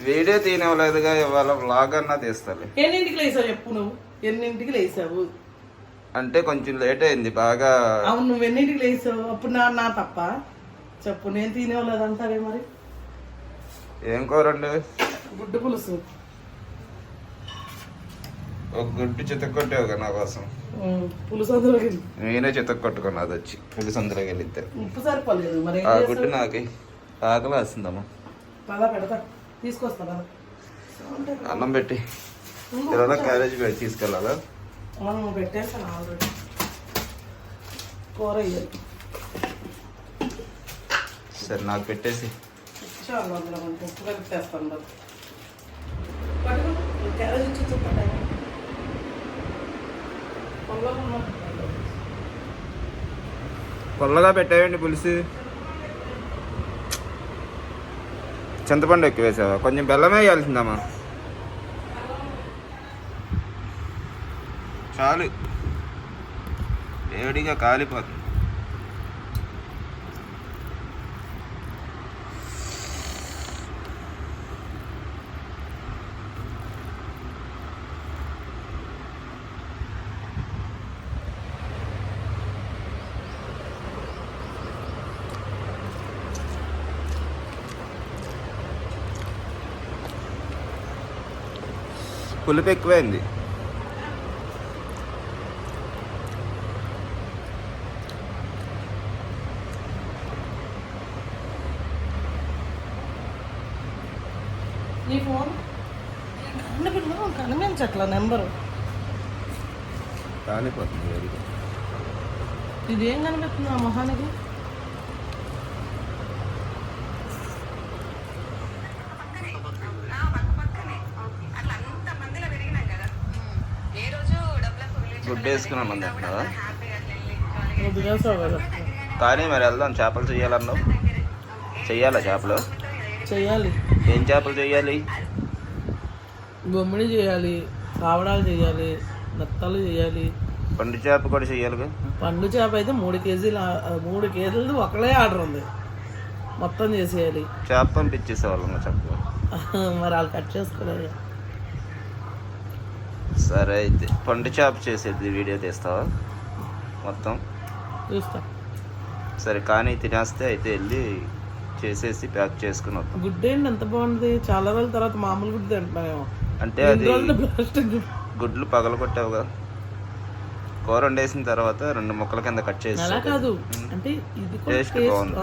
Video తీయనివ్వలేదుగా ఇవాళ vlog అన్నా తీస్తాలే. ఎన్నింటికి లేసావు చెప్పు నువ్వు? ఎన్నింటికి లేసావు అంటే కొంచెం లేట్ అయింది బాగా అవును నువ్వు ఎన్నింటికి లేసావు అప్పుడు నా నా తప్ప. చెప్పు నేను తినేవాళ్ళు అంటారే మరి? ఏం కూరండి? గుడ్డు పులుసు. ఒక గుడ్డు చితక్కొట్టావుగా నా కోసం. పులుసు అందులోకి నేనే చితక్కొట్టుకున్నా అది వచ్చి. పులిసి అందులోకి వెళ్ళిద్దాం ఉప్పు సరిపోలేదు మరి ఆ? గుడ్డు నాకి. ఆకలి వేస్తుందమ్మా. పదా పెడతా. తీసుకొస్తా పద. అన్నం పెట్టి. ఇలా క్యారేజ్ పెట్టి తీసుకెళ్ళాలా? మనం పెట్టేస్తాను ఆల్రెడీ. కూర వేయాలి సరే నాకు పెట్టేసి. చాలా ఉప్పు కలిపేస్తాను క్యారేజ్ ఇచ్చి పొల్లగా పెట్టావండి పులిసి. చింతపండు ఎక్కువ వేసావా? కొంచెం బెల్లం వేయాల్సిందమ్మా. చాలు. వేడిగా కాలిపోతుంది. పులుపు ఎక్కువైంది. నీ ఫోన్? కనిపించట్లా నెంబరు. కాలిపోతుంది వేడిగా ఇది ఏం కనిపిస్తుంది ఆ మొహానికి? గుడ్డు వేసుకున్నాను అంది అంటున్నావా కదా. కానీ మరి వెళ్దాం చేపలు చెయ్యాలన్నావు. చెయ్యాలా చేపలు? చెయ్యాలి. ఏం చేపలు చెయ్యాలి? బొమ్మిడి చేయాలి కావడాలు చేయాలి నత్తలు చేయాలి పండు చేప కూడా చెయ్యాలిగా? పండు చేప అయితే మూడు కేజీలు మూడు కేజీలు ఒకటే ఆర్డర్ ఉంది. మొత్తం చేసేయాలి. చేప పంపించేసేవాళ్ళం చెప్పు. మరి వాళ్ళు కట్ చేసుకోలేదు. సరే అయితే పండు చేప చేసేది వీడియో తీస్తావా? మొత్తం? చూస్తా. సరే కానీ తినేస్తే అయితే వెళ్ళి చేసేసి ప్యాక్ చేసుకుని వస్తాం గుడ్డు ఏంటి? ఎంత బాగుంది? చాలా రోజుల తర్వాత మామూలు గుడ్డు తింటున్నామేమో అంటే అది గుడ్లు పగలగొట్టావు కదా. కూర వండేసిన తర్వాత రెండు ముక్కల కింద కట్ చేసి అలా కాదు. అంటే ఇది టేస్ట్ బాగుంది.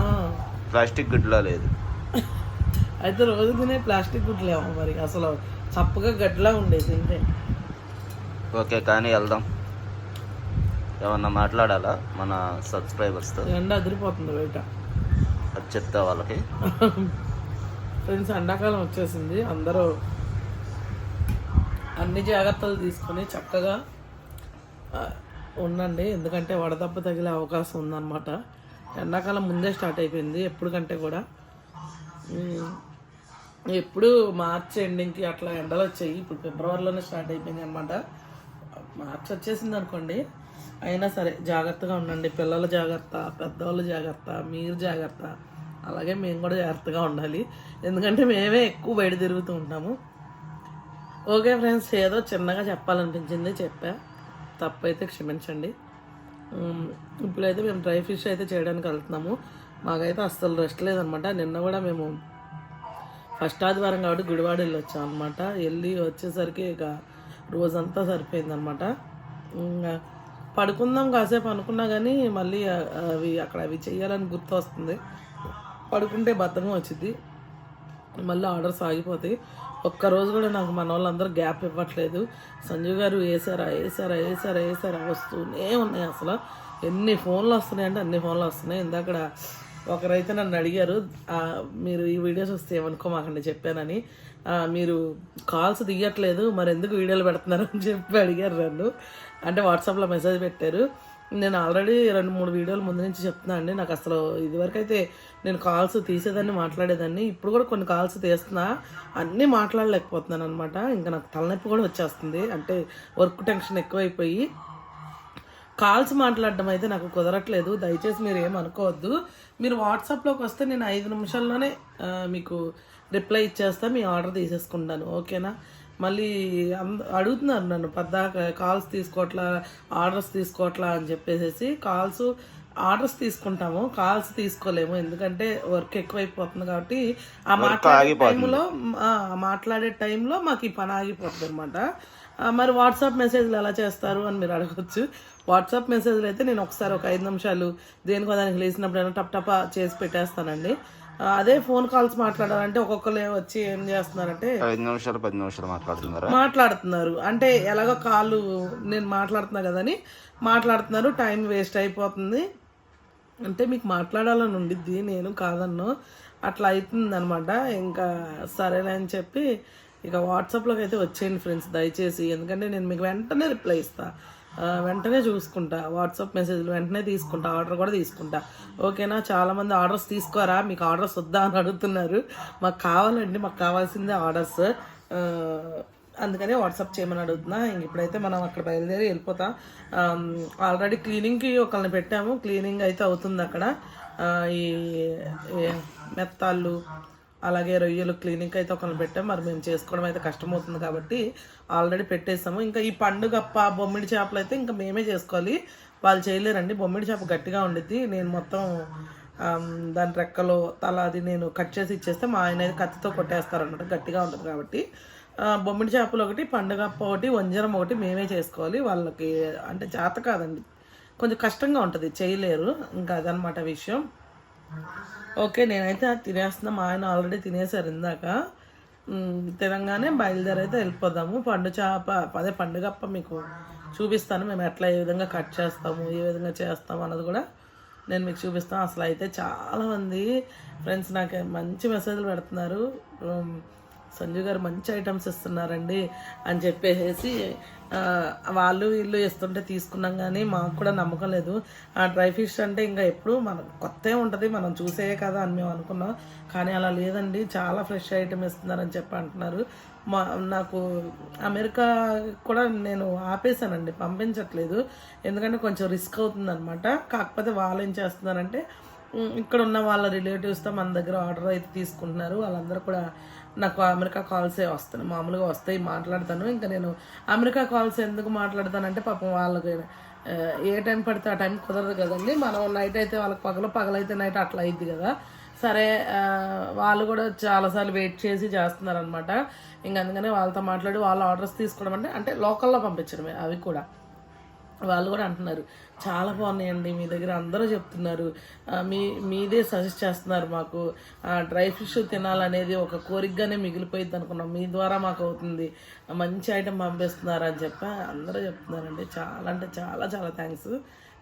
ప్లాస్టిక్ గుడ్లా లేదు. అయితే రోజు తినే ప్లాస్టిక్ గుడ్లేమో మరి. అసలు చప్పగా గడ్డిలా ఉండేది తింటే ఓకే కానీ వెళ్దాం. ఏమన్నా మాట్లాడాలా మన సబ్స్క్రైబర్స్తో ఎండ అదిరిపోతుంది బయట. అది చెప్తా వాళ్ళకి. ఫ్రెండ్స్ ఎండాకాలం వచ్చేసింది. అందరూ అన్ని జాగ్రత్తలు తీసుకొని చక్కగా ఉండండి. ఎందుకంటే వడదెబ్బ తగిలే అవకాశం ఉందన్నమాట. ఎండాకాలం ముందే స్టార్ట్ అయిపోయింది ఎప్పటికంటే కూడా. ఎప్పుడు మార్చ్ ఎండింగ్కి అట్లా ఎండలు వచ్చాయి. ఇప్పుడు ఫిబ్రవరిలోనే స్టార్ట్ అయిపోయింది అనమాట మార్చ్ వచ్చేసింది అనుకోండి. అయినా సరే జాగ్రత్తగా ఉండండి. పిల్లల జాగ్రత్త పెద్దవాళ్ళ జాగ్రత్త మీరు జాగ్రత్త. అలాగే మేము కూడా జాగ్రత్తగా ఉండాలి. ఎందుకంటే మేమే ఎక్కువ బయట తిరుగుతూ ఉంటాము. ఓకే ఫ్రెండ్స్ ఏదో చిన్నగా చెప్పాలనిపించింది చెప్పా. తప్పైతే క్షమించండి. ఇప్పుడైతే మేము డ్రై ఫిష్ అయితే చేయడానికి వెళ్తున్నాము. మాకైతే అస్సలు రెస్ట్ లేదనమాట. నిన్న కూడా మేము ఫస్ట్ ఆదివారం కాబట్టి గుడివాడ వెళ్ళి వచ్చాం అనమాట వెళ్ళి వచ్చేసరికి ఇక రోజంతా సరిపోయిందనమాట ఇంకా పడుకుందాం కాసేపు అనుకున్నా కానీ మళ్ళీ అవి అక్కడ అవి చేయాలని గుర్తు వస్తుంది. పడుకుంటే బద్ధకం వచ్చింది మళ్ళీ ఆర్డర్స్ ఆగిపోతాయి. ఒక్క రోజు కూడా నాకు మన వాళ్ళందరూ గ్యాప్ ఇవ్వట్లేదు. సంజీవ్ గారు వేసారా వేసారా వేసారా వేసారా వస్తూనే ఉన్నాయి అసలు. ఎన్ని ఫోన్లు వస్తున్నాయి అంటే అన్ని ఫోన్లు వస్తున్నాయి. ఇందాక ఒకరైతే నన్ను అడిగారు మీరు ఈ వీడియోస్ వస్తే ఏమనుకోమాకండి చెప్పానని. మీరు కాల్స్ దిగట్లేదు మరి ఎందుకు వీడియోలు పెడుతున్నారు అని చెప్పి అడిగారు నన్ను. అంటే వాట్సాప్లో మెసేజ్ పెట్టారు. నేను ఆల్రెడీ రెండు మూడు వీడియోలు ముందు నుంచి చెప్తున్నా అండి. నాకు అసలు ఇదివరకు అయితే నేను కాల్స్ తీసేదాన్ని మాట్లాడేదాన్ని. ఇప్పుడు కూడా కొన్ని కాల్స్ తీస్తున్నా. అన్నీ మాట్లాడలేకపోతున్నాను అనమాట ఇంకా నాకు తలనొప్పి కూడా వచ్చేస్తుంది. అంటే వర్క్ టెన్షన్ ఎక్కువైపోయి కాల్స్ మాట్లాడడం అయితే నాకు కుదరట్లేదు. దయచేసి మీరు ఏం అనుకోవద్దు. మీరు వాట్సాప్లోకి వస్తే నేను ఐదు నిమిషాల్లోనే మీకు రిప్లై ఇచ్చేస్తా మీ ఆర్డర్ తీసేసుకుంటాను. ఓకేనా? మళ్ళీ అంద అడుగుతున్నారు నన్ను పద్దాక కాల్స్ తీసుకోవట్లా ఆర్డర్స్ తీసుకోవట్లా అని చెప్పేసి కాల్స్ ఆర్డర్స్ తీసుకుంటాము కాల్స్ తీసుకోలేము. ఎందుకంటే వర్క్ ఎక్కువైపోతుంది కాబట్టి ఆ మాట్లాడే టైంలో మాట్లాడే టైంలో మాకు ఈ పని ఆగిపోతుంది అనమాట మరి వాట్సాప్ మెసేజ్లు ఎలా చేస్తారు అని మీరు అడగచ్చు. వాట్సాప్ మెసేజ్లు అయితే నేను ఒకసారి ఒక ఐదు నిమిషాలు దేనికో దానికి లేచినప్పుడు టప్ టపా చేసి పెట్టేస్తానండి. అదే ఫోన్ కాల్స్ మాట్లాడాలంటే ఒక్కొక్కరు వచ్చి ఏం చేస్తున్నారంటే ఐదు నిమిషాలు పది నిమిషాలు మాట్లాడుతున్నారా? మాట్లాడుతున్నారు. అంటే ఎలాగో కాళ్ళు నేను మాట్లాడుతున్నా కదని మాట్లాడుతున్నారు. టైం వేస్ట్ అయిపోతుంది. అంటే మీకు మాట్లాడాలని ఉండిద్ది నేను కాదన్ను. అట్లా అవుతుంది అనమాట ఇంకా సరేలే అని చెప్పి ఇక వాట్సాప్లోకి అయితే వచ్చేయండి ఫ్రెండ్స్ దయచేసి. ఎందుకంటే నేను మీకు వెంటనే రిప్లై ఇస్తా. ఆ, వెంటనే చూసుకుంటా. వాట్సాప్ మెసేజ్లు వెంటనే తీసుకుంటా. ఆర్డర్ కూడా తీసుకుంటా. ఓకేనా? చాలామంది ఆర్డర్స్ తీసుకోరా? మీకు ఆర్డర్స్ వద్దా అని అడుగుతున్నారు. మాకు కావాలండి. మాకు కావాల్సిందే ఆర్డర్స్. అందుకనే వాట్సాప్ చేయమని అడుగుతున్నా. ఇంక ఇప్పుడైతే మనం అక్కడ బయలుదేరి వెళ్ళిపోతాం. ఆల్రెడీ క్లీనింగ్కి ఒకరిని పెట్టాము. క్లీనింగ్ అయితే అవుతుంది అక్కడ. ఈ ఈ మెత్తాళ్ళు అలాగే రొయ్యలు క్లీనింగ్ అయితే ఒకరిని పెట్టాం. మరి మేము చేసుకోవడం అయితే కష్టమవుతుంది కాబట్టి ఆల్రెడీ పెట్టేసాము. ఇంకా ఈ పండుగ బొమ్మిడి చేపలు అయితే ఇంకా మేమే చేసుకోవాలి. వాళ్ళు చేయలేరండి. బొమ్మిడి చేప గట్టిగా ఉండిద్ది. నేను మొత్తం దాని రెక్కలు తల అది నేను కట్ చేసి ఇచ్చేస్తే మా ఆయన అయితే కత్తితో కొట్టేస్తారు అనమాట గట్టిగా ఉంటుంది కాబట్టి. బొమ్మిడి చేపలు ఒకటి పండుగప్ప ఒకటి వంజరం ఒకటి మేమే చేసుకోవాలి. వాళ్ళకి అంటే చేత కాదండి. కొంచెం కష్టంగా ఉంటుంది. చేయలేరు. ఇంకా అదనమాట విషయం. ఓకే నేనైతే అది తినేస్తున్నా. మా ఆయన ఆల్రెడీ తినేసారు ఇందాక. మ్, తినగానే వెళ్ళిపోదాము. పండు చేప అదే పండుగప్ప మీకు చూపిస్తాను. మేము ఎట్లా ఏ విధంగా కట్ చేస్తాము ఏ విధంగా చేస్తాము అన్నది కూడా నేను మీకు చూపిస్తాను. అసలు అయితే చాలామంది ఫ్రెండ్స్ నాకు మంచి మెసేజ్లు పెడుతున్నారు. సంజు గారు మంచి ఐటమ్స్ ఇస్తున్నారండి అని చెప్పేసి వాళ్ళు వీళ్ళు ఇస్తుంటే తీసుకున్నాం కానీ మాకు కూడా నమ్మకం లేదు. ఆ డ్రై ఫిష్ అంటే ఇంకా ఎప్పుడు మనం కొత్త ఉంటుంది మనం చూసే కదా అని మేము అనుకున్నాం. కానీ అలా లేదండి చాలా ఫ్రెష్ ఐటమ్ ఇస్తున్నారని చెప్పి అంటున్నారు. మా నాకు అమెరికా కూడా నేను ఆపేసానండి పంపించట్లేదు. ఎందుకంటే కొంచెం రిస్క్ అవుతుందనమాట కాకపోతే వాళ్ళు ఏం చేస్తున్నారంటే ఇక్కడ ఉన్న వాళ్ళ రిలేటివ్స్తో మన దగ్గర ఆర్డర్ అయితే తీసుకుంటున్నారు. వాళ్ళందరూ కూడా నాకు అమెరికా కాల్సే వస్తున్నాయి మామూలుగా వస్తాయి మాట్లాడతాను. ఇంకా నేను అమెరికా కాల్స్ ఎందుకు మాట్లాడతానంటే పాపం వాళ్ళకి ఏ టైం పడితే ఆ టైం కుదరదు కదండి. మనం నైట్ అయితే వాళ్ళకి పగలు పగలైతే నైట్ అట్లా అయింది కదా. సరే వాళ్ళు కూడా చాలాసార్లు వెయిట్ చేసి చేస్తున్నారు అనమాట ఇంకా అందుకనే వాళ్ళతో మాట్లాడి వాళ్ళ ఆర్డర్స్ తీసుకోవడం అంటే అంటే లోకల్లో పంపించడమే అవి కూడా. వాళ్ళు కూడా అంటున్నారు. చాలా బాగున్నాయండి మీ దగ్గర అందరూ చెప్తున్నారు. మీ మీదే సజెస్ట్ చేస్తున్నారు మాకు. డ్రై ఫిష్ తినాలనేది ఒక కోరికగానే మిగిలిపోయింది అనుకున్నాం. మీ ద్వారా మాకు అవుతుంది. మంచి ఐటెం పంపిస్తున్నారు అని చెప్పి అందరూ చెప్తున్నారండి. చాలా అంటే చాలా చాలా థ్యాంక్స్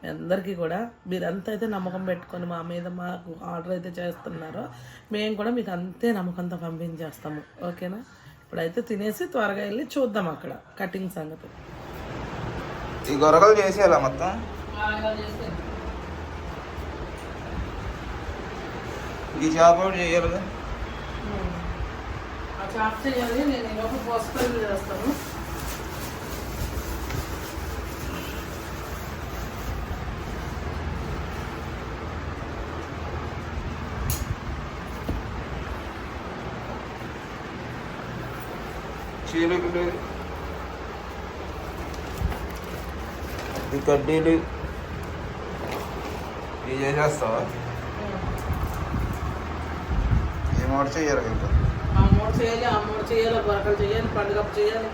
అందరికీ కూడా. మీరంతా అయితే నమ్మకం పెట్టుకొని మా మీద మాకు ఆర్డర్ అయితే చేస్తున్నారో. మేము కూడా మీకు అంతే నమ్మకంతో పంపించేస్తాము. ఓకేనా? ఇప్పుడైతే తినేసి త్వరగా వెళ్ళి చూద్దాం అక్కడ కటింగ్ సంగతి. ఈ గొరగలు చేసేయాలా మొత్తం? ఈ చేప చేయాలి చాప్ నేను ఈలోపు పోస్టర్ చేస్తాను. చీలికలు ఈ కడ్డీలు ఇవి చేసేస్తావా ఏం ఆర్డర్ చెయ్యాలి ఇంకా ఆ మూడు చేయాలి ఆ మూడు చేయాలి బరకలు చేయాలి పండుగ చేయాలి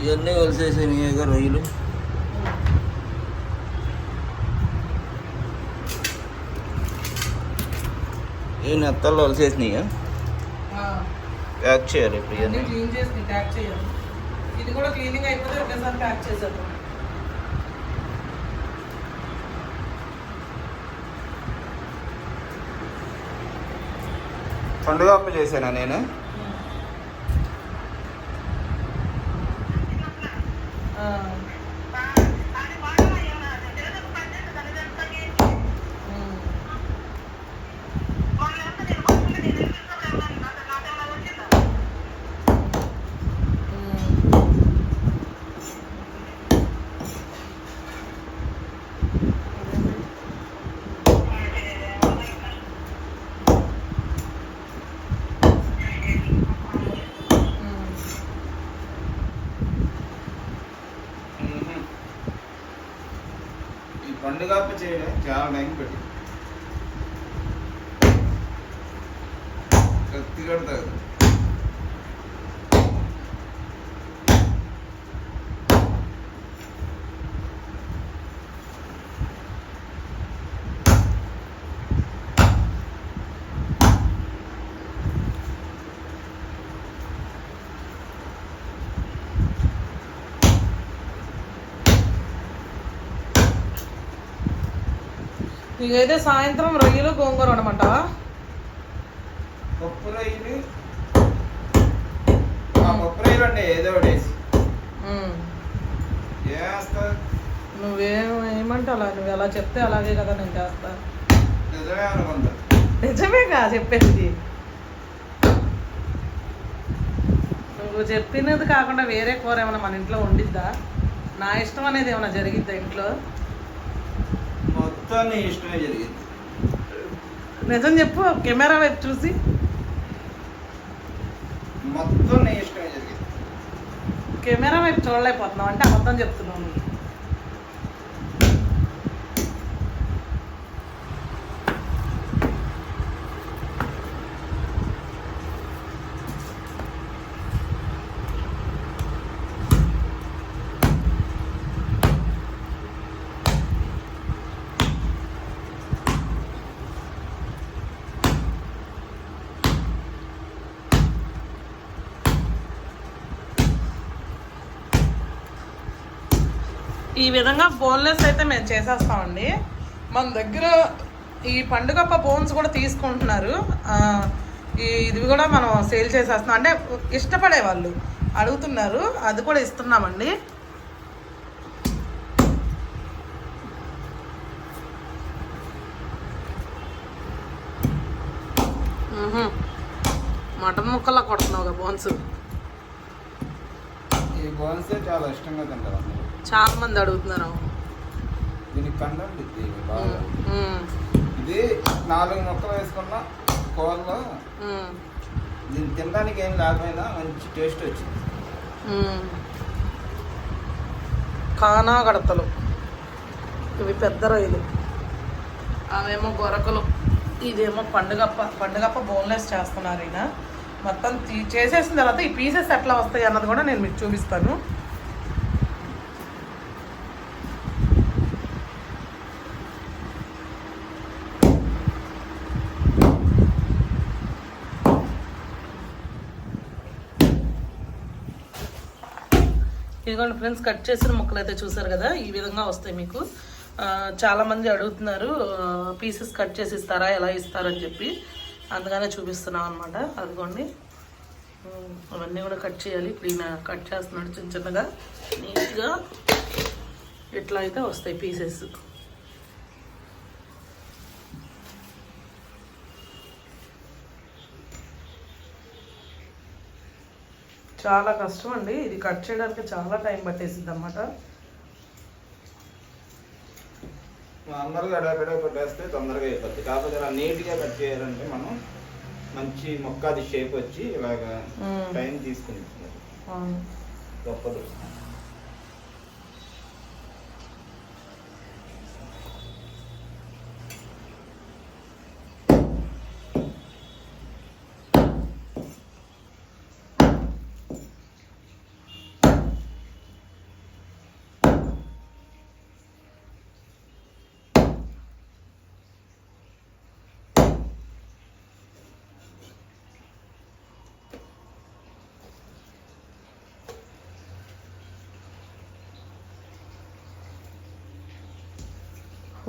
ఇవన్నీ కలిసేసినాయి రొయ్యలు ఈ నెత్తల్లో కలిసేసినాయి ప్యాక్ చేయాలి ఇప్పుడు ఇవన్నీ. క్లీన్ చేసి ప్యాక్ చేయాలి. ఇది కూడా క్లీనింగ్ అయిపోతే ఒకేసారి ప్యాక్ చేసేద్దాం. పండుగ అప్పు చేశానా నేను? ఈ పండుగ అప్పు చేయడం చాలా టైం పెట్టి కత్తి ఇదైతే సాయంత్రం రొయ్యలు గోంగూర అనమాటవా పప్పు రొయ్యలు. పప్పు రొయ్యలు అండి ఏదో ఒకటి వేసి. ఏం వేస్తారు నువ్వేం ఏమంటే అలా నువ్వు ఎలా చెప్తే అలాగే కదా నేను చేస్తా. నిజమే అనుకుంటా. నిజమేగా చెప్పేది? నువ్వు చెప్పినది కాకుండా వేరే కూర ఏమైనా మన ఇంట్లో వండిద్దా? నా ఇష్టం అనేది ఏమైనా జరిగిద్దా ఇంట్లో? మొత్తం నీ ఇష్టమే జరిగింది. నిజం చెప్పు కెమెరా వైపు చూసి. మొత్తం నీ ఇష్టమే జరిగింది. కెమెరా వైపు చూడలేకపోతున్నావు అంటే అబద్ధం చెప్తున్నావు నువ్వు ఈ విధంగా బోన్లెస్ అయితే మేము చేసేస్తామండి. మన దగ్గర ఈ పండుగప్ప బోన్స్ కూడా తీసుకుంటున్నారు. ఈ ఇది కూడా మనం సేల్ చేసేస్తున్నాం. అంటే ఇష్టపడే వాళ్ళు అడుగుతున్నారు. అది కూడా ఇస్తున్నామండి. మటన్ ముక్కలా కొడుతున్నావు బోన్స్ ఈ బోన్సే చాలా ఇష్టంగా తింటారు చాలా మంది అడుగుతున్నారు. దీనికి కండం ఇది బాగా. ఇది నాలుగు ముక్కలు వేసుకున్న కూరలో. దీన్ని తినడానికి ఏం లేకపోయినా మంచి టేస్ట్ వచ్చింది. కానా గడతలు ఇవి పెద్ద రొయ్యలు అవేమో గొరకలు. ఇదేమో పండుగప్ప పండుగప్ప బోన్లెస్ చేస్తున్నారు ఈయన. మొత్తం తీ- చేసేసిన తర్వాత ఈ పీసెస్ ఎట్లా వస్తాయి అన్నది కూడా నేను మీకు చూపిస్తాను. ఇదిగోండి ఫ్రెండ్స్ కట్ చేసిన ముక్కలు అయితే చూసారు కదా? ఈ విధంగా వస్తాయి మీకు. చాలామంది అడుగుతున్నారు పీసెస్ కట్ చేసి ఇస్తారా ఎలా ఇస్తారని చెప్పి. అందుకనే చూపిస్తున్నాం అనమాట అదిగోండి. అవన్నీ కూడా కట్ చేయాలి. ఇప్పుడు ఈయన కట్ చేస్తున్నాడు చిన్న చిన్నగా. నీట్గా ఇట్లా అయితే వస్తాయి పీసెస్. చాలా కష్టం అండి ఇది కట్ చేయడానికి చాలా టైం పట్టేసింది అనమాట అందరూ గడగడ పెట్టేస్తే తొందరగా అయిపోద్ది. కాకపోతే ఇలా నీట్గా కట్ చేయాలంటే మనం మంచి మొక్క అది షేప్ వచ్చి ఇలాగా. టైం తీసుకుని తప్పదు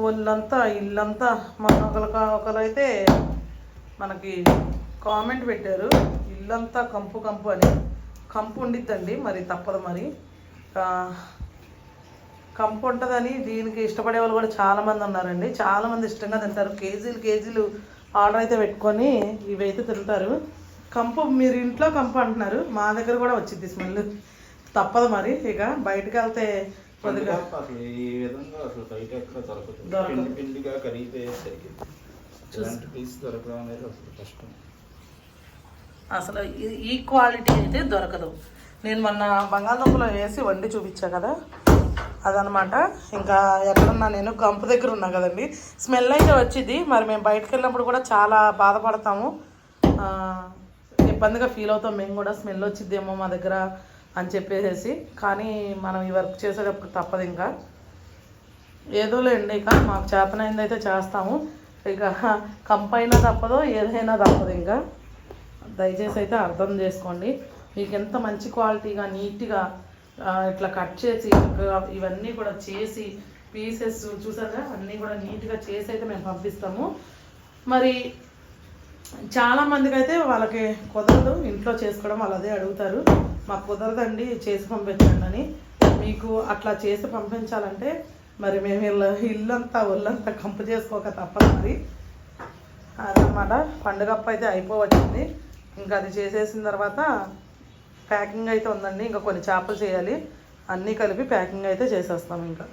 ఒళ్ళంతా ఇల్లంతా మన ఒకరు ఒకరైతే మనకి కామెంట్ పెట్టారు. ఇల్లంతా కంపు కంపు అని. కంపు ఉండిద్దండి మరి తప్పదు మరి. కంపు ఉంటుందని దీనికి ఇష్టపడే వాళ్ళు కూడా చాలామంది ఉన్నారండి. చాలామంది ఇష్టంగా తింటారు. కేజీలు కేజీలు ఆర్డర్ అయితే పెట్టుకొని ఇవైతే తింటారు. కంపు మీరు ఇంట్లో కంపు అంటున్నారు. మా దగ్గర కూడా వచ్చింది స్మెల్. తప్పదు మరి. ఇక బయటకు వెళ్తే అసలు ఈ విధంగా అసలు బయట ఎక్కడ దొరకదు? దొరకదు. పిండి పిండిగా కరిగిపోయేసరికి ఇలాంటి పీస్ దొరకడం అనేది అసలు కష్టం. అసలు ఈ- ఈ క్వాలిటీ అయితే దొరకదు. నేను మొన్న బంగాళదుంపలో వేసి వండి చూపించా కదా? అదనమాట ఇంకా ఎక్కడున్నా నేను గంపు దగ్గర ఉన్నా కదండి. స్మెల్ అయితే వచ్చింది. మరి మేము బయటకు వెళ్ళినప్పుడు కూడా చాలా బాధపడతాము. ఇబ్బందిగా ఫీల్ అవుతాం. మేము కూడా స్మెల్ వచ్చిద్దేమో మా దగ్గర. అని చెప్పేసేసి కానీ మనం ఈ వర్క్ చేసేటప్పుడు తప్పదు ఇంకా. ఏదో లేండి ఇక మాకు చేతనైంది అయితే చేస్తాము. ఇక కంపైనా తప్పదో ఏదైనా తప్పదు ఇంకా. దయచేసి అయితే అర్థం చేసుకోండి. మీకు ఎంత మంచి క్వాలిటీగా నీట్గా ఇట్లా కట్ చేసి ఇవన్నీ కూడా చేసి పీసెస్ చూసారుగా అన్నీ కూడా నీట్గా చేసి అయితే మేము పంపిస్తాము. మరి చాలామందికి అయితే వాళ్ళకి కుదరదు ఇంట్లో చేసుకోవడం వాళ్ళు అదే అడుగుతారు. మాకు కుదరదండి చేసి పంపించండి అని. మీకు అట్లా చేసి పంపించాలంటే మరి మేము ఇల్లు ఇల్లంతా ఒళ్ళంతా కంపు చేసుకోక తప్పదు మరి అదనమాట పండుగప్ప అయితే అయిపోవచ్చింది. ఇంకా అది చేసేసిన తర్వాత ప్యాకింగ్ అయితే ఉందండి. ఇంకా కొన్ని చేపలు చేయాలి. అన్నీ కలిపి ప్యాకింగ్ అయితే చేసేస్తాం ఇంకా.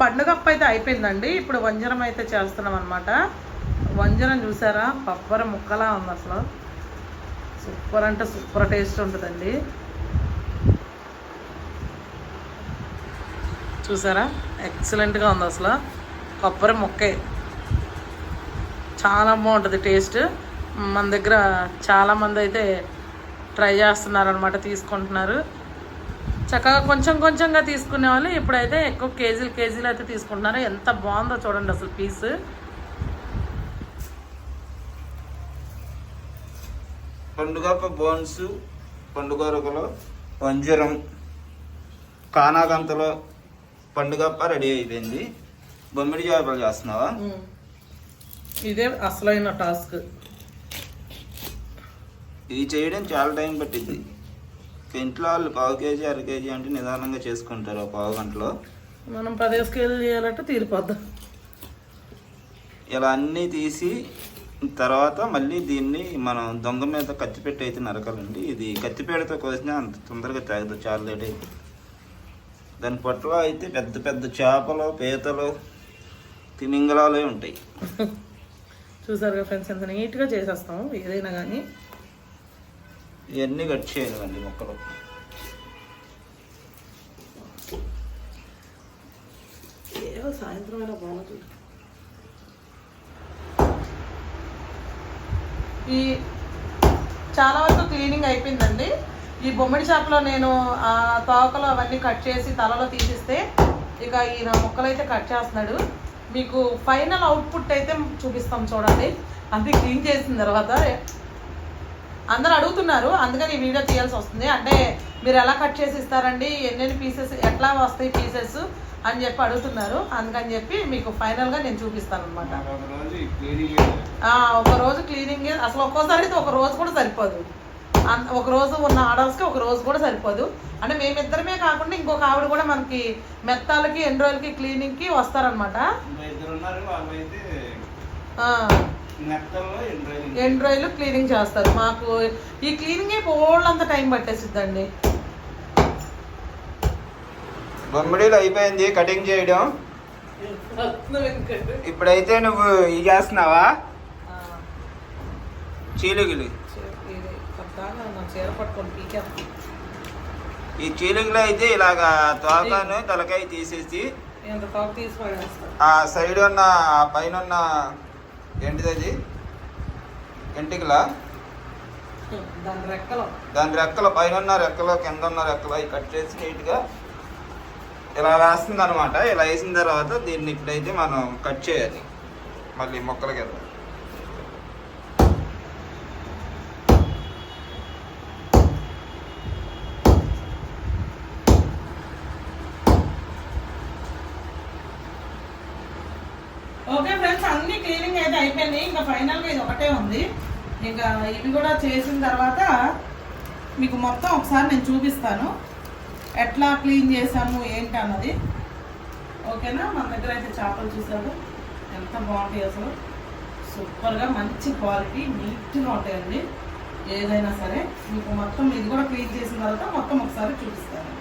పండుగప్ప అయితే అయిపోయిందండి. ఇప్పుడు వంజరం అయితే చేస్తున్నాం అనమాట వంజరం చూసారా? పబ్బర ముక్కలా ఉంది అసలు. సూపర్ అంటే సూపర్ టేస్ట్ ఉంటుందండి. చూసారా? ఎక్సలెంట్గా ఉంది అసలు. కొబ్బరి ముక్కే. చాలా బాగుంటుంది టేస్ట్. మన దగ్గర చాలామంది అయితే ట్రై చేస్తున్నారు అనమాట తీసుకుంటున్నారు. చక్కగా కొంచెం కొంచెంగా తీసుకునే వాళ్ళు ఇప్పుడైతే ఎక్కువ కేజీలు కేజీలు అయితే తీసుకుంటున్నారు. ఎంత బాగుందో చూడండి అసలు పీస్. పండుగప్ప బోన్స్ పండుగరకలో వంజరం కానాగంతలో పండుగప్ప రెడీ అయిపోయింది. బొమ్మిడి చేపలు చేస్తున్నావా? ఇదే అసలైన టాస్క్. ఇది చేయడం చాలా టైం పట్టింది ఇంట్లో వాళ్ళు పావు కేజీ అర కేజీ అంటే నిదానంగా చేసుకుంటారు పావు గంటలో. మనం పదిహేను కేజీలు చేయాలంటే తీరిపోద్దాం. ఇలా అన్నీ తీసి తర్వాత మళ్ళీ దీన్ని మనం దొంగ మీద కత్తిపెట్టి అయితే నరకాలండి. ఇది కత్తిపేటతో కోసినా అంత తొందరగా తాగదు చాలా లేట్ అయిపోతుంది. దాని పట్ల అయితే పెద్ద పెద్ద చేపలు పీతలు తిమింగలాలే ఉంటాయి. చూసారుగా ఫ్రెండ్స్ ఎంత నీట్గా చేసేస్తాము ఏదైనా కానీ ఇవన్నీ కట్ చేయాలండి మొక్కలు. ఏదో సాయంత్రం అయినా బాగుంటుంది ఈ చాలా వరకు క్లీనింగ్ అయిపోయిందండి. ఈ బొమ్మిడి షాప్లో నేను ఆ తోకలు అవన్నీ కట్ చేసి తలలో తీసిస్తే ఇక ఈయన ముక్కలు అయితే కట్ చేస్తున్నాడు. మీకు ఫైనల్ అవుట్పుట్ అయితే చూపిస్తాం చూడండి. అది క్లీన్ చేసిన తర్వాత అందరు అడుగుతున్నారు అందుకని ఈ వీడియో తీయాల్సి వస్తుంది. అంటే మీరు ఎలా కట్ చేసి ఇస్తారండి? ఎన్నెన్ని పీసెస్ ఎట్లా వస్తాయి పీసెస్ అని చెప్పి అడుగుతున్నారు. అందుకని చెప్పి మీకు ఫైనల్గా నేను చూపిస్తాను అనమాట ఒక రోజు క్లీనింగ్ అసలు ఒక్కోసారి అయితే ఒక రోజు కూడా సరిపోదు. ఒక రోజు ఉన్న ఆర్డర్స్కి ఒక రోజు కూడా సరిపోదు. అంటే మేమిద్దరమే కాకుండా ఇంకొక ఆవిడ కూడా మనకి మెత్తాలకి ఎన్ని రోజులకి క్లీనింగ్కి వస్తారనమాట రోజులు క్లీనింగ్ చేస్తారు. మాకు ఈ క్లీనింగే అంత టైం పట్టేసిద్దండి. బొమ్మిడీలు అయిపోయింది కటింగ్ చేయడం. ఇప్పుడైతే నువ్వు ఇది చేస్తున్నావా? చీలుగులు ఈ చీలుగులు అయితే ఇలాగా తోకను తలకాయ తీసేసి ఆ సైడ్ ఉన్న పైన ఉన్న ఏంటిది అది? ఎంటికలా? దాని రెక్కలు. దాని రెక్కల పైన ఉన్న రెక్కలు కింద ఉన్న రెక్కలు అవి కట్ చేసి నీట్గా ఇలా వేస్తుంది అనమాట ఇలా వేసిన తర్వాత దీన్ని ఇప్పుడైతే మనం కట్ చేయాలి. మళ్ళీ మొక్కల కింద ఓకే ఫ్రెండ్స్ అన్ని క్లీనింగ్ అయితే అయిపోయింది. ఇంకా ఫైనల్గా ఇది ఒకటే ఉంది. ఇంకా ఇవి కూడా చేసిన తర్వాత మీకు మొత్తం ఒకసారి నేను చూపిస్తాను. ఎట్లా క్లీన్ చేసాము ఏంటి అన్నది. ఓకేనా? మన దగ్గర అయితే చేపలు చూసారు. ఎంత బాగుంటాయి అసలు. సూపర్గా మంచి క్వాలిటీ నీట్గా ఉంటాయండి. ఏదైనా సరే మీకు మొత్తం ఇది కూడా క్లీన్ చేసిన తర్వాత మొత్తం ఒకసారి చూపిస్తాను.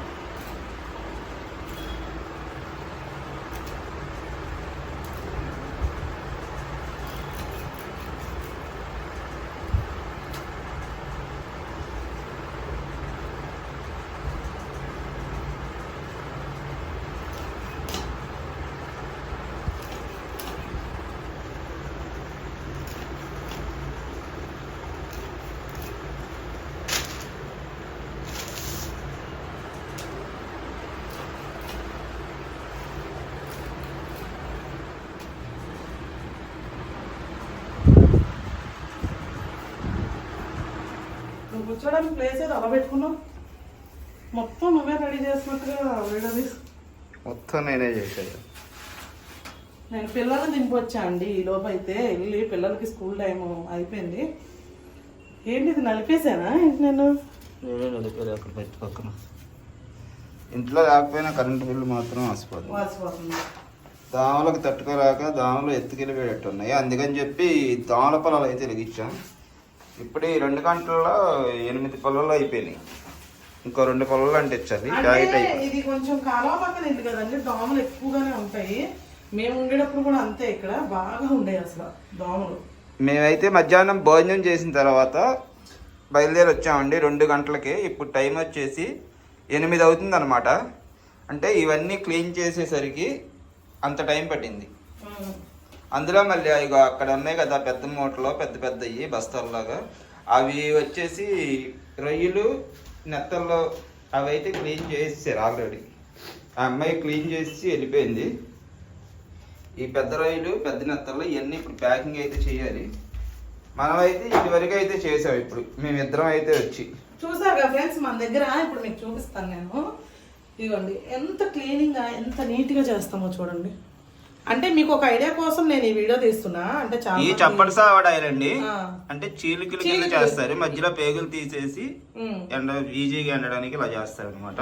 కూర్చోడానికి ప్లేస్ ఏదో అలా పెట్టుకున్నావు మొత్తం నువ్వే రెడీ చేసినట్టుగా వీడియో తీసు. మొత్తం నేనే చేశాను నేను పిల్లల్ని దింపొచ్చా అండి? ఈ లోపు అయితే వెళ్ళి పిల్లలకి స్కూల్ టైం అయిపోయింది. ఏంటి ఇది నలిపేసానా ఏంటి నేను అక్కడ పెట్టి పక్కన. ఇంట్లో లేకపోయినా కరెంటు బిల్లు మాత్రం ఆసిపోతుంది. వాసిపోతుంది దోమలకు తట్టుకోలేక దోమలు ఎత్తుకెళ్ళిపోయేటట్టు ఉన్నాయి అందుకని చెప్పి దోమల పొలాలు అయితే వెలిగించాం. ఇప్పుడు ఈ రెండు గంటల్లో ఎనిమిది పొలాలు అయిపోయినాయి. ఇంకో రెండు పొలాలు అంటించాలి అయిపోయింది. ఇది కొంచెం కాలువ పక్కన ఇల్లు కదండి. దోమలు ఎక్కువగానే ఉంటాయి. మేము ఉండేటప్పుడు కూడా అంతే ఇక్కడ. బాగా ఉండేవి అసలు దోమలు. మేమైతే మధ్యాహ్నం భోజనం చేసిన తర్వాత బయలుదేరి వచ్చామండి రెండు గంటలకి. ఇప్పుడు టైం వచ్చేసి ఎనిమిది అవుతుంది అనమాట అంటే ఇవన్నీ క్లీన్ చేసేసరికి అంత టైం పట్టింది. అందులో మళ్ళీ ఇగో అక్కడ ఉన్నాయి కదా పెద్ద మూటలో పెద్ద పెద్దవి బస్తాల్లాగా. అవి వచ్చేసి రొయ్యలు నెత్తల్లో అవి అయితే క్లీన్ చేసేసారు ఆల్రెడీ. ఆ అమ్మాయి క్లీన్ చేసి వెళ్ళిపోయింది. ఈ పెద్ద రొయ్యలు పెద్ద నెత్తల్లో ఇవన్నీ ఇప్పుడు ప్యాకింగ్ అయితే చేయాలి. మనం అయితే ఇదివరకు అయితే చేసాం ఇప్పుడు. మేమిద్దరం అయితే వచ్చి. చూసారుగా ఫ్రెండ్స్ మన దగ్గర ఇప్పుడు మీకు చూపిస్తాను నేను. ఇదిగోండి ఎంత క్లీనింగ్గా ఎంత నీట్గా చేస్తామో చూడండి. అంటే మీకు ఒక ఐడియా కోసం నేను ఈ వీడియో తీస్తున్నా అంటే చాలా ఈ చప్పటి ఆ. అంటే చీలికలు కింద. చేస్తారు మధ్యలో పేగులు తీసేసి. ఎండ ఈజీగా ఎండడానికి ఇలా చేస్తారు అనమాట.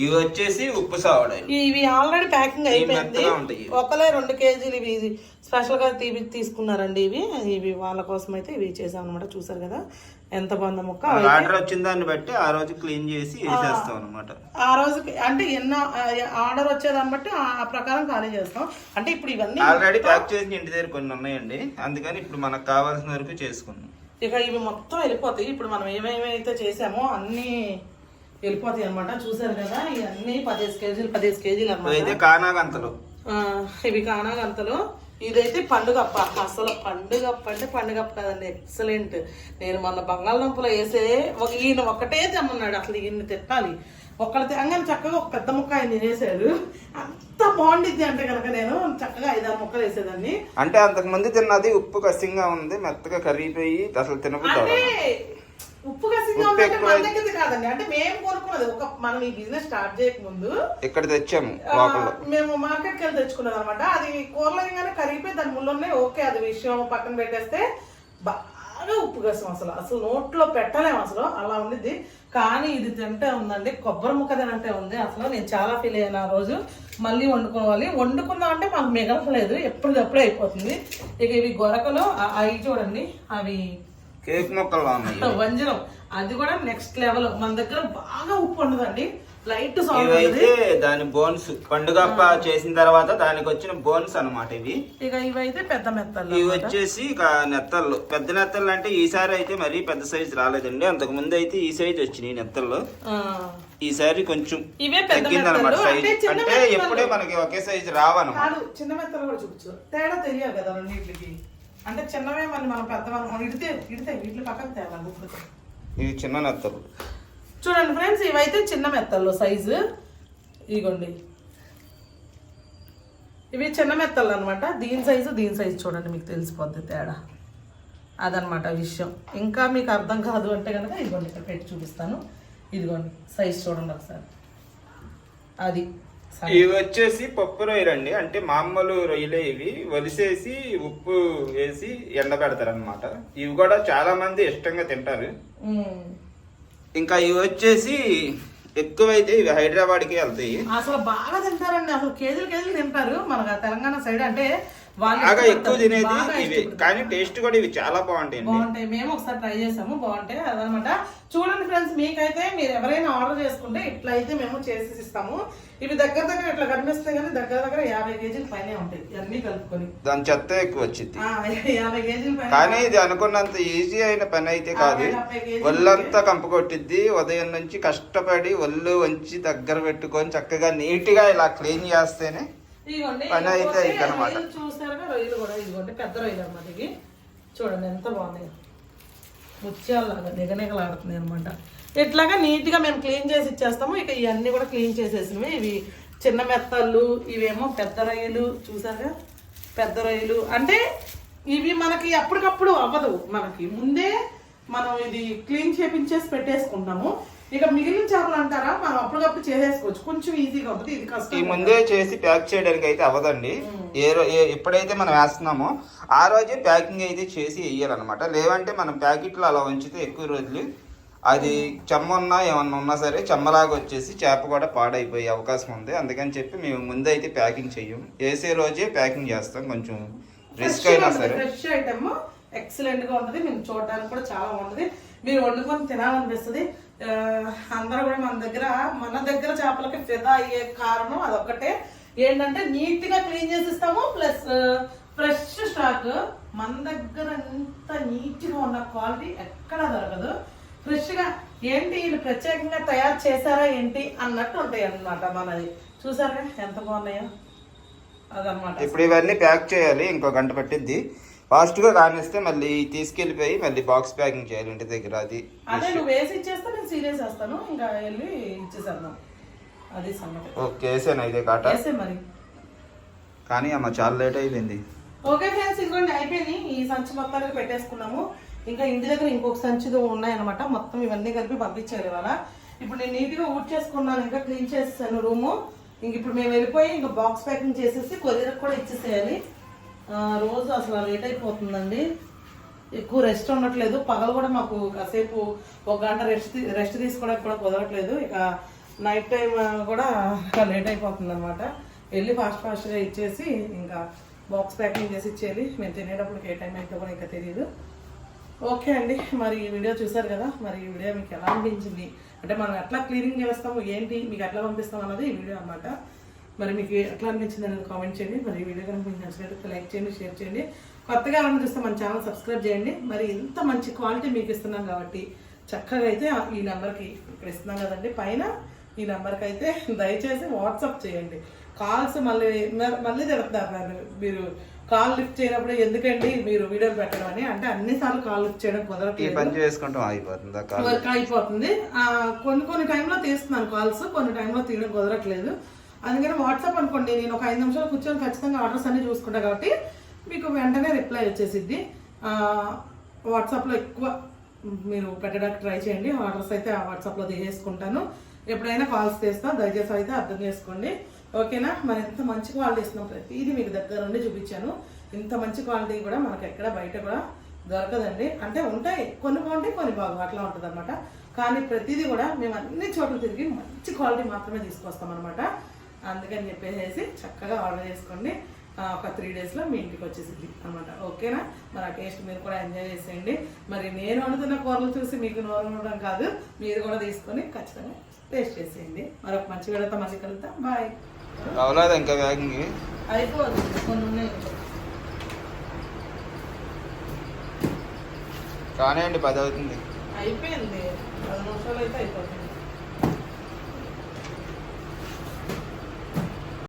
ఇవి వచ్చేసి ఉప్పు సావడాయి ఇవి ఆల్రెడీ ప్యాకింగ్ అయిపోయింది. ఒకలే రెండు కేజీలు ఇవి స్పెషల్గా తీసుకున్నారండి ఇవి ఇవి వాళ్ళ కోసం అయితే ఇవి చేసాం అనమాట చూసారు కదా ఎంత బాగుందో ముక్క? అయితే ఆర్డర్ వచ్చిన దాన్ని బట్టి ఆ రోజు క్లీన్ చేసి వేసేస్తాం అనమాట ఆ రోజుకి అంటే ఎన్నో ఆర్డర్ వచ్చేదాన్ని బట్టి ఆ ప్రకారం ఖాళీ చేస్తాం. అంటే ఇప్పుడు ఇవన్నీ ఆల్రెడీ ప్యాక్ చేసిన ఇంటి దగ్గర కొన్ని ఉన్నాయండి. అందుకని ఇప్పుడు మనకు కావాల్సిన వరకు చేసుకున్నాం. ఇక ఇవి మొత్తం వెళ్ళిపోతాయి. ఇప్పుడు మనం ఏమేమైతే చేసామో అన్ని వెళ్ళిపోతాయి అనమాట చూసారు కదా ఇవన్నీ పదిహేను కేజీలు పదిహేను కేజీలు అనమాట కానాగంతలు. ఇవి కానాగంతలు. ఇదైతే పండుగప్ప. అసలు పండుగప్ప అంటే పండుగప్ప కదండి. ఎక్సలెంట్ నేను మొన్న బంగాళదుంపలు వేసే ఒక ఈయన ఒకటే తెమ్మన్నాడు. అసలు ఈయన తిట్టాలి. ఒక్కళ్ళు తెంగని చక్కగా ఒక పెద్ద ముక్క ఆయన తినేసాడు అంత బాగుండిద్ది అంటే కనుక నేను చక్కగా ఐదారు ముక్కలు వేసేదాన్ని. అంటే అంతకు ముందు తిన్నది ఉప్పు కసింగా ఉంది మెత్తగా కరిగిపోయి అసలు అవ్వదు. ఉప్పు కసింగా ఉందంటే మన దగ్గరది కాదండి. అంటే మేము కొనుక్కున్నది ఒక మనం ఈ బిజినెస్ స్టార్ట్ చేయక ముందు ఇక్కడ తెచ్చాము మేము మార్కెట్కి వెళ్ళి తెచ్చుకున్నాం అనమాట అది కూరలోగానే కరిగిపోయి దాని ముళ్ళునే ఓకే అది విషయం పక్కన పెట్టేస్తే బాగా ఉప్పు కసం అసలు. అసలు నోట్లో పెట్టలేము అసలు. అలా ఉండిద్ది. కానీ ఇది తింటే ఉందండి. కొబ్బరి ముక్క తినంటే ఉంది అసలు. నేను చాలా ఫీల్ అయ్యాను ఆ రోజు. మళ్ళీ వండుకోవాలి. వండుకుందాం అంటే మాకు మిగలలేదు ఎప్పటికప్పుడే అయిపోతుంది. ఇక ఇవి గొరకలు అవి చూడండి. అవి కేక్ మొక్కల్లో ఉన్నాయి వంజరం. అది కూడా నెక్స్ట్ లెవెల్ మన దగ్గర బాగా ఉప్పు ఉండదండి. లైట్ ఇవైతే దాని బోన్స్ పండుగప్ప చేసిన తర్వాత దానికి వచ్చిన బోన్స్ అన్నమాట ఇవి. ఇక ఇవైతే పెద్ద మెత్తలు ఇవి వచ్చేసి ఇక నెత్తళ్ళు. పెద్ద నెత్తళ్ళు అంటే ఈసారి అయితే మరీ పెద్ద సైజు రాలేదండి. అంతకు ముందు అయితే ఈ సైజు వచ్చినాయి నెత్తళ్ళు. ఈసారి కొంచెం ఇవే పెద్ద తగ్గింది అనమాట మెత్తలు. సైజు అంటే. ఎప్పుడే మనకి ఒకే సైజు కాదు చిన్న మెత్తలు కూడా చూపించు తేడా తెలియాలి కదా అంటే చిన్నవే మరి మనం పెద్దవాళ్ళం. ఇడితే ఇడితే వీటి పక్కన తేవాలి ఉప్పుతో ఇవి చిన్న నెత్తలు చూడండి ఫ్రెండ్స్ ఇవైతే చిన్న మెత్తల్లో సైజు. ఇగోండి. ఇవి చిన్న మెత్తలు అనమాట దీని సైజు దీని సైజు చూడండి మీకు తెలిసిపోద్ది తేడా. అదనమాట విషయం. ఇంకా మీకు అర్థం కాదు అంటే కనుక ఇదిగోండి ఇక్కడ పెట్టి చూపిస్తాను. ఇదిగోండి సైజ్ చూడండి ఒకసారి. అది. ఇవి వచ్చేసి పప్పు రొయ్యలు అండి అంటే మామూలు రొయ్యలే ఇవి. వలిసేసి ఉప్పు వేసి ఎండబెడతారు అనమాట ఇవి కూడా చాలా మంది ఇష్టంగా తింటారు. ఇంకా ఇవి వచ్చేసి ఎక్కువైతే ఇవి హైదరాబాద్కి వెళ్తాయి. అసలు బాగా తింటారండి. అసలు కేజీలు కేజీలు తింటారు. మన తెలంగాణ సైడ్ అంటే బాగా ఎక్కువ. తినేది ఇవి. కానీ టేస్ట్ కూడా ఇవి చాలా బాగుంటాయండి. బాగుంటాయి. మేము ఒకసారి ట్రై చేసాము బాగుంటాయి అదనమాట. చూడండి ఫ్రెండ్స్ మీకైతే మీరు ఎవరైనా ఆర్డర్ చేసుకుంటే ఇట్లా అయితే మేము చేసి ఇస్తాము. ఇవి దగ్గర దగ్గర ఇట్లా కనిపిస్తాయి కానీ దగ్గర దగ్గర యాభై కేజీల పైనే ఉంటాయి. ఇవన్నీ కలుపుకొని. దాని చెత్త ఎక్కువ వచ్చింది. యాభై కేజీల పైన కానీ ఇది అనుకున్నంత ఈజీ అయిన పని అయితే కాదు. ఒళ్ళంతా కంపు కొట్టిద్ది. ఉదయం నుంచి కష్టపడి ఒళ్ళు వంచి దగ్గర పెట్టుకొని చక్కగా నీట్గా ఇలా క్లీన్ చేస్తేనే ఇదిగోండి అన్నమాట. రొయ్యలు కూడా ఇదిగోండి పెద్ద రొయ్యలు అన్నమాట ఇవి చూడండి ఎంత బాగున్నాయి ముత్యాలలాగా నిగనిగలాడుతున్నాయి అనమాట ఇట్లాగా నీట్గా మేము క్లీన్ చేసి ఇచ్చేస్తాము. ఇక ఇవన్నీ కూడా క్లీన్ చేసేసినవి. ఇవి చిన్న మెత్తళ్ళు ఇవేమో పెద్ద రొయ్యలు చూసారుగా? పెద్ద రొయ్యలు అంటే ఇవి మనకి అప్పటికప్పుడు అవ్వదు. మనకి ముందే మనం ఇది క్లీన్ చేపించేసి పెట్టేసుకుంటాము. ఇక మిగిలిన చేపలు అంటారా? మనం అప్పటికప్పుడు చేసేసుకోవచ్చు. కొంచెం ఈజీగా ఉంటుంది. ఇది ఈ కష్టం ముందే చేసి ప్యాక్ చేయడానికి అయితే అవ్వదండి. ఏ రో ఎప్పుడైతే మనం వేస్తున్నామో ఆ రోజే ప్యాకింగ్ అయితే చేసి వేయాలన్నమాట. లేవంటే మనం ప్యాకెట్లో అలా ఉంచితే ఎక్కువ రోజులు అది చెమ్మ ఉన్నా ఏమన్నా ఉన్నా సరే చెమ్మలాగా వచ్చేసి చేప కూడా పాడైపోయే అవకాశం ఉంది. అందుకని చెప్పి మేము ముందే అయితే ప్యాకింగ్ చెయ్యం. వేసే రోజే ప్యాకింగ్ చేస్తాం. కొంచెం రిస్క్ అయినా సరే. ఫ్రెష్ ఐటమ్ ఎక్సలెంట్గా ఉంటుంది. మీకు చూడడానికి కూడా చాలా బాగుంటుంది. మీరు వండుకొని తినాలనిపిస్తుంది. అందరూ కూడా మన దగ్గర మన దగ్గర చేపలకి ఫిదా అయ్యే కారణం అదొక్కటే. ఏంటంటే నీట్గా క్లీన్ చేసి ఇస్తాము ప్లస్ ఫ్రెష్ స్టాక్. మన దగ్గర ఎంత నీట్గా ఉన్న క్వాలిటీ ఎక్కడా దొరకదు. ఫ్రెష్గా ఏంటి వీళ్ళు ప్రత్యేకంగా తయారు చేశారా ఏంటి అన్నట్టు ఉంటాయి అన్నమాట మనది చూసారా ఎంత బాగున్నాయో? అదనమాట ఇప్పుడు ఇవన్నీ ప్యాక్ చేయాలి ఇంకో గంట పట్టింది ఫాస్ట్గా కానిస్తే మళ్ళీ తీసుకెళ్ళిపోయి మళ్ళీ బాక్స్ ప్యాకింగ్ చేయాలి ఇంటి దగ్గర అది అదే నువ్వు వేసి ఇచ్చేస్తే నేను సీరియస్ వేస్తాను ఇంకా వెళ్ళి ఇచ్చేసేద్దాం. అది సంగతి. ఓకే వేసాను ఇదే కాట? వేసే మరి. కానీ అమ్మ చాలా లేట్ అయిపోయింది. ఓకే ఫ్రెండ్స్ ఇదిగోండి అయిపోయింది. ఈ సంచి మొత్తానికి పెట్టేసుకున్నాము. ఇంకా ఇంటి దగ్గర ఇంకొక సంచి ఉన్నాయన్నమాట. మొత్తం ఇవన్నీ కలిపి పంపించారు ఇవాళ. ఇప్పుడు నేను నీట్గా ఊడ్ చేసుకున్నాను ఇంకా క్లీన్ చేసేసాను రూము. ఇంక ఇప్పుడు మేము వెళ్ళిపోయి ఇంకా బాక్స్ ప్యాకింగ్ చేసేసి కొరియర్ కూడా ఇచ్చేసేయాలి. రోజు అసలు లేట్ అయిపోతుందండి. ఎక్కువ రెస్ట్ ఉండట్లేదు. పగలు కూడా మాకు కాసేపు ఒక గంట రెస్ట్ రెస్ట్ తీసుకోవడానికి కూడా కుదరట్లేదు. ఇక నైట్ టైం కూడా లేట్ అయిపోతుంది అనమాట వెళ్ళి ఫాస్ట్ ఫాస్ట్గా ఇచ్చేసి ఇంకా బాక్స్ ప్యాకింగ్ చేసి ఇచ్చేయాలి. మేము తినేటప్పుడు ఏ టైం అయితే కూడా ఇంకా తెలియదు ఓకే అండి. మరి ఈ వీడియో చూసారు కదా? మరి ఈ వీడియో మీకు ఎలా అనిపించింది? అంటే మనం ఎట్లా క్లీనింగ్ చేస్తాము? ఏంటి? మీకు ఎట్లా పంపిస్తాం అన్నది ఈ వీడియో అనమాట మరి మీకు ఎట్లా అనిపించింది అనేది కామెంట్ చేయండి. మరి ఈ వీడియో కనుక మీకు నచ్చినట్లయితే లైక్ చేయండి షేర్ చేయండి. కొత్తగా ఎవరైనా చూస్తే మన ఛానల్ సబ్స్క్రైబ్ చేయండి. మరి ఇంత మంచి క్వాలిటీ మీకు ఇస్తున్నాం కాబట్టి చక్కగా అయితే ఈ నెంబర్కి ఇక్కడ ఇస్తున్నాం కదండి. పైన ఈ నెంబర్కి అయితే దయచేసి వాట్సాప్ చేయండి. కాల్స్ మళ్ళీ మళ్ళీ తిడుతున్నారు నన్ను. మీరు కాల్ లిఫ్ట్ చేయనప్పుడు ఎందుకండి మీరు వీడియోలు పెట్టడం అని? అంటే అన్నిసార్లు కాల్ లిఫ్ట్ చేయడం కుదరట్లేదు. పని చేసుకుంటాం అయిపోతుంది. వర్క్ అయిపోతుంది. కొన్ని కొన్ని టైంలో తీస్తున్నాను కాల్స్ కొన్ని టైంలో తీయడం కుదరట్లేదు. అందుకని వాట్సాప్ అనుకోండి నేను ఒక ఐదు నిమిషాలు కూర్చొని ఖచ్చితంగా ఆర్డర్స్ అన్ని చూసుకుంటా కాబట్టి మీకు వెంటనే రిప్లై వచ్చేసిద్ది. వాట్సాప్లో ఎక్కువ మీరు పెట్టడానికి ట్రై చేయండి. ఆర్డర్స్ అయితే ఆ వాట్సాప్లో దిగేసుకుంటాను ఎప్పుడైనా కాల్స్ చేస్తా దయచేసి అయితే అర్థం చేసుకోండి. ఓకేనా? మరి ఎంత మంచి క్వాలిటీ ఇస్తున్నాం ప్రతిదీ మీకు దగ్గర నుండి చూపించాను. ఇంత మంచి క్వాలిటీ కూడా మనకు ఎక్కడ బయట కూడా దొరకదండి. అంటే ఉంటాయి కొన్ని బాగుంటాయి కొన్ని బాగు అట్లా ఉంటుంది అనమాట కానీ ప్రతిదీ కూడా మేము అన్ని చోట్ల తిరిగి మంచి క్వాలిటీ మాత్రమే తీసుకొస్తాం అనమాట అందుకని చెప్పేసి చక్కగా ఆర్డర్ చేసుకోండి ఒక త్రీ డేస్లో మీ ఇంటికి వచ్చేసింది అనమాట ఓకేనా? మరి ఆ టేస్ట్ మీరు కూడా ఎంజాయ్ చేసేయండి. మరి నేను వండుతున్న కూరలు చూసి మీకు నోరు ఉండడం కాదు మీరు కూడా తీసుకొని ఖచ్చితంగా టేస్ట్ చేసేయండి. మరొక మంచి వెళతా మళ్ళీ కలుద్దాం. బాయ్. అవలేదు ఇంకా ప్యాకింగ్ అయిపోదు కొన్ని ఉన్నాయి. కానివ్వండి పది అవుతుంది. అయిపోయింది. పది నిమిషాలు అయితే అయిపోతుంది.